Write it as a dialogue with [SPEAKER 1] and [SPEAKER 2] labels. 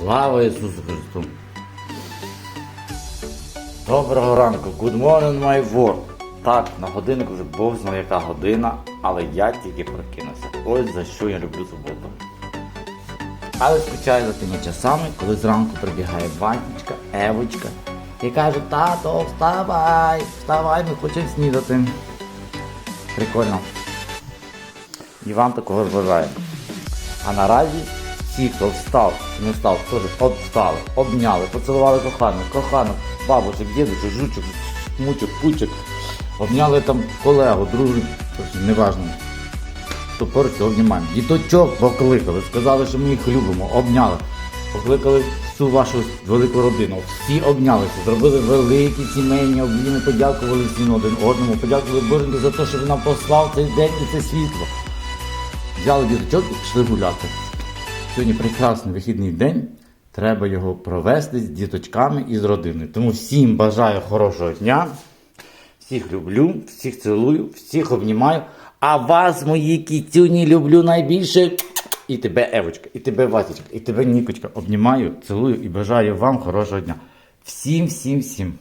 [SPEAKER 1] Слава Ісусу Христу! Доброго ранку, good morning, my world. Так, на годиннику вже Бог знає яка година, але я тільки прокинувся. Ось за що я люблю суботу. Але скучаю за тими часами, коли зранку прибігає Ванечка, Евочка і каже, тато, вставай, вставай, ми хочемо снідати. Прикольно. І вам такого бажаю. А наразі всі, хто встав, не встав, теж обстали, обняли, поцілували коханих, коханих, бабушек, дідушек, жучок, смучок, пучок, обняли там колегу, дружу, неважно. То поруч обнімаємо. Діточок покликали, сказали, що ми їх любимо, обняли. Покликали всю вашу велику родину. Всі обнялися, зробили великі сімейні обійми, подякували всім один одному, подякували Боженьку за те, що він нам послав цей день і це світло. Взяли діточок і пішли гуляти. Сьогодні прекрасний вихідний день. Треба його провести з діточками і з родиною. Тому всім бажаю хорошого дня. Всіх люблю, всіх цілую, всіх обнімаю. А вас, мої кітюні, люблю найбільше. І тебе, Евочка, і тебе, Васечка, і тебе, Нікочка. Обнімаю, цілую і бажаю вам хорошого дня. Всім, всім, всім.